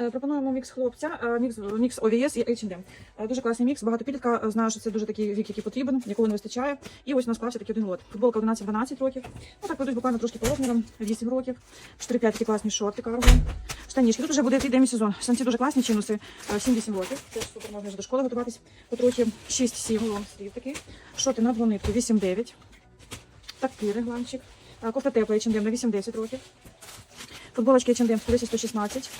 Е, Пропонуємо мікс хлопця, е, мікс, мікс OVS і H&M. Дуже класний мікс, багато підлітка. Знаю, що це дуже такий вік, який потрібен, якого не вистачає. І ось у нас склався такий один лот. Футболка 11-12 років. Ну так ведуть буквально трошки по розмірам, 8 років. 4-5 такі класні шорти, карго. Штанішки. Тут вже буде йти демі сезон. Штанці дуже класні, чинуси е, 7-8 років. Теж супер можна вже до школи готуватись. Потрохи 6-7 лонг слів такий. Шорти на двонитку 8-9. Такий регланчик. Кофта тепла H&M на 8-10 років. Футболочки H&M 110-116.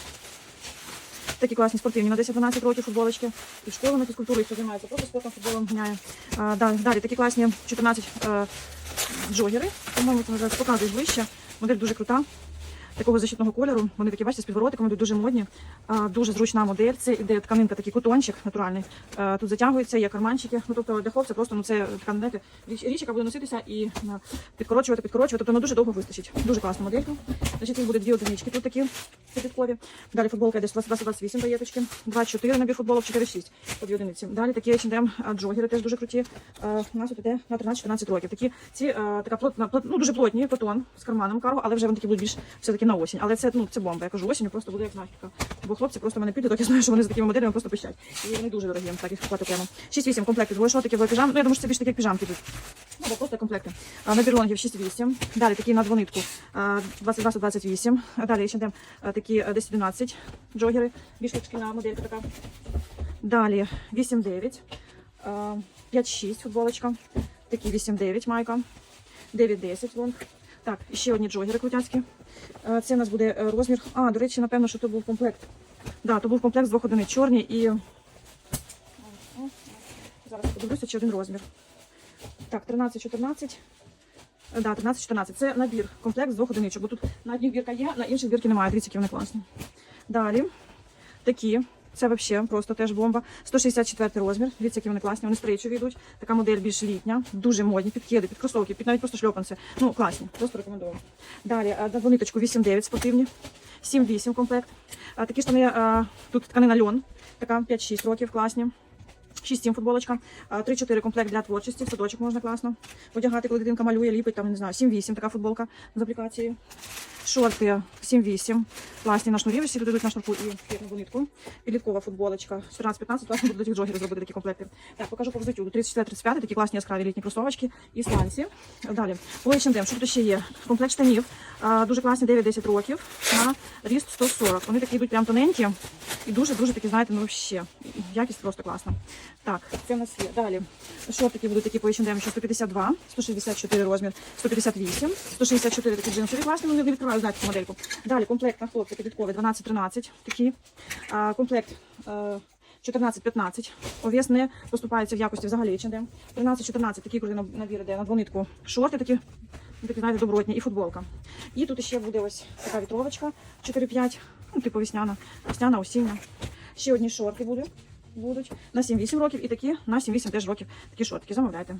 Такі класні спортивні на 10-12 років футболочки. І в школу на фізкультуру, хто займається просто спортом, футболом ганяє. А, далі, такі класні 14 е, джогери. По-моєму, це називається показуєш ближче. Модель дуже крута. Такого защитного кольору. Вони такі, бачите, з підворотиком, вони дуже модні. А, дуже зручна модель. Це іде тканинка, такий кутончик натуральний. Е, тут затягується, є карманчики. Ну, тобто для хлопця просто ну, це така, знаєте, річ, річ, яка буде носитися і е, підкорочувати, підкорочувати. Тобто вона дуже довго вистачить. Дуже класна моделька. Значить, тут буде дві одинички. Тут такі підкові. Далі футболка йде 20-28 паєточки. 2-4 набір футболок, 4-6 по дві одиниці. Далі такі H&M джогери теж дуже круті. У нас тут іде на 13-14 років. Такі ці е, така плотна, плот, ну дуже плотні, котон з карманом карго, але вже вони такі будуть більш все-таки на осінь. Але це ну це бомба. Я кажу, осінню просто буде як знахідка. Бо хлопці просто мене підуть, я знаю, що вони з такими моделями просто пищать. І вони дуже дорогі, так їх купувати окремо. 6-8 комплектів, двоє шотиків, піжам. Ну я думаю, що це більш такі як піжамки йдуть. Ну, бо просто комплекти. Набір лонгів 6-8. Далі такі на двонитку 22-28. Далі ще йдемо такі е, 10-12 джогери. Більш шкільна моделька така. Далі 8-9. е, 5-6 футболочка. Такі 8-9 майка. 9-10 лонг. Так, ще одні джогери крутяцькі. Е, Це у нас буде е, розмір. А, до речі, напевно, що то був комплект. Да, то був комплект з двох одиниць. Чорні і. Зараз подивлюся, чи один розмір. Так, 13-14. Е, Да, 13-14. Це набір, комплект з двох одиничок. Бо тут на одній бірка є, на інших бірки немає. Дивіться, які вони класні. Далі такі. Це взагалі просто теж бомба. 164 розмір. Дивіться, які вони класні. Вони стрейчові йдуть. Така модель більш літня, дуже модні, під кеди, під кросовки, під навіть просто шльопанці. Ну, класні, просто рекомендую. Далі е, двониточку 8-9 спортивні, 7-8 комплект. Такі штани, а, тут тканина льон, така 5-6 років, класні. 6-7 футболочка, 3-4 комплект для творчості, в садочок можна класно одягати, коли дитинка малює, ліпить, там, не знаю, 7-8 така футболка з аплікацією. Шорти 7-8, класні на шнурі, всі тут на шнурку і фірмову нитку. Підліткова футболочка 14-15, класно тих джогерів зробити такі комплекти. Так, покажу по взуттю. 34-35, такі класні яскраві літні кросовочки і сланці. Далі, по H&M, що тут ще є? Комплект штанів, дуже класні 9-10 років, на ріст 140. Вони такі йдуть прям тоненькі і дуже-дуже такі, знаєте, ну ще, якість просто класна. Так, це в нас є. Далі, шортики будуть такі по H&M, що 152, 164 розмір, 158, 164 такі джинсові класні, вони не відкриваю, знаєте, цю модельку. Далі комплект на хлопці підлітковий 12-13 такі. А, комплект е, 14-15. Овес не поступається в якості взагалі H&M. 13-14 такі крути набір іде на двонитку. Шорти такі, ну, такі, знаєте, добротні і футболка. І тут ще буде ось така вітровочка 4-5, ну, типу весняна, весняна, осіння. Ще одні шорти будуть. Будуть на 7-8 років і такі на 7-8 теж років. Такі шортики замовляйте.